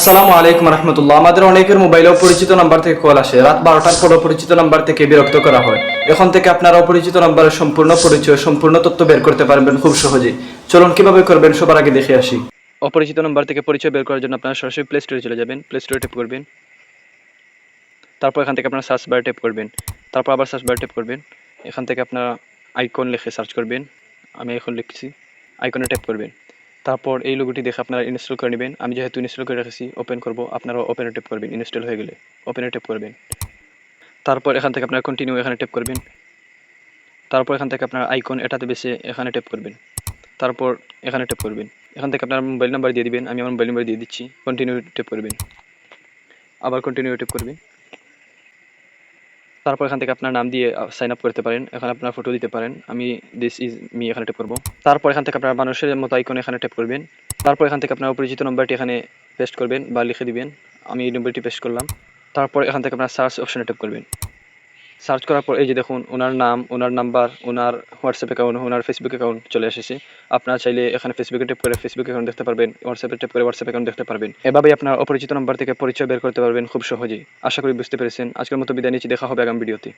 আসসালামু আলাইকুম রহমতুল্লাহ। আমাদের অনেকের মোবাইলে অপরিচিত নাম্বার থেকে কল আসে। রাত বারোটার পর অপরিচিত নাম্বার থেকে বিরক্ত করা হয়। এখন থেকে আপনারা অপরিচিত নাম্বারের সম্পূর্ণ পরিচয়, সম্পূর্ণ তথ্য বের করতে পারবেন খুব সহজেই। চলুন, কীভাবে করবেন সবার আগে দেখে আসি। অপরিচিত নাম্বার থেকে পরিচয় বের করার জন্য আপনারা সরাসরি প্লে স্টোরে চলে যাবেন। প্লে স্টোরে টেপ করবেন। তারপর এখান থেকে আপনারা সার্চ বারে টেপ করবেন। তারপর আবার সার্চ বারে টেপ করবেন। এখান থেকে আপনারা আইকন লিখে সার্চ করবেন। আমি এখন লিখছি। আইকনে টেপ করবেন। তারপর এই লোগোটি দেখে আপনারা ইনস্টল করে নেবেন। আমি যেহেতু ইনস্টল করে রেখেছি ওপেন করব। আপনারা ওপেনে টেপ করবেন ইনস্টল হয়ে গেলে। ওপেনে টেপ করবেন। তারপর এখান থেকে আপনারা কন্টিনিউ এখানে টেপ করবেন। তারপর এখান থেকে আপনার আইকন এটাতে বেশি এখানে টেপ করবেন। তারপর এখানে টেপ করবেন। এখান থেকে আপনার মোবাইল নাম্বার দিয়ে দিবেন। আমি আমার মোবাইল নাম্বার দিয়ে দিচ্ছি। কন্টিনিউ টেপ করবেন। আবার কন্টিনিউ টেপ করবেন। তারপর এখান থেকে আপনার নাম দিয়ে সাইন আপ করতে পারেন। এখানে আপনার ফটো দিতে পারেন। আমি দিস ইজ মি এখানে টেপ করব। তারপর এখান থেকে আপনার মানুষের মতো আইকন এখানে টেপ করবেন। তারপর এখান থেকে আপনার অপরিচিত নম্বরটি এখানে পেস্ট করবেন বা লিখে দিবেন। আমি এই নম্বরটি পেস্ট করলাম। তারপর এখান থেকে আপনার সার্চ অপশনে টেপ করবেন। সার্চ করার পর এই যে দেখুন, ওনার নাম, ওনার নাম্বার, ওনার হোয়াটসঅ্যাপ অ্যাকাউন্ট ওনার ফেসবুক অ্যাকাউন্ট চলে এসেছে। আপনারা চাইলে এখানে ফেসবুকে টেপ করে ফেসবুক অ্যাকাউন্ট দেখতে পারবেন হোয়াটসঅ্যাপে টেপ করে হোয়াটসঅ্যাপ অ্যাকাউন্ট দেখতে পারবেন। এভাবেই আপনার অপরিচিত নাম্বার থেকে পরিচয় বের করতে পারবেন খুব সহজেই। আশা করি বুঝতে পেরেছেন। আজকের মতো বিদায় নিচ্ছি, দেখা হবে আগামী ভিডিওতে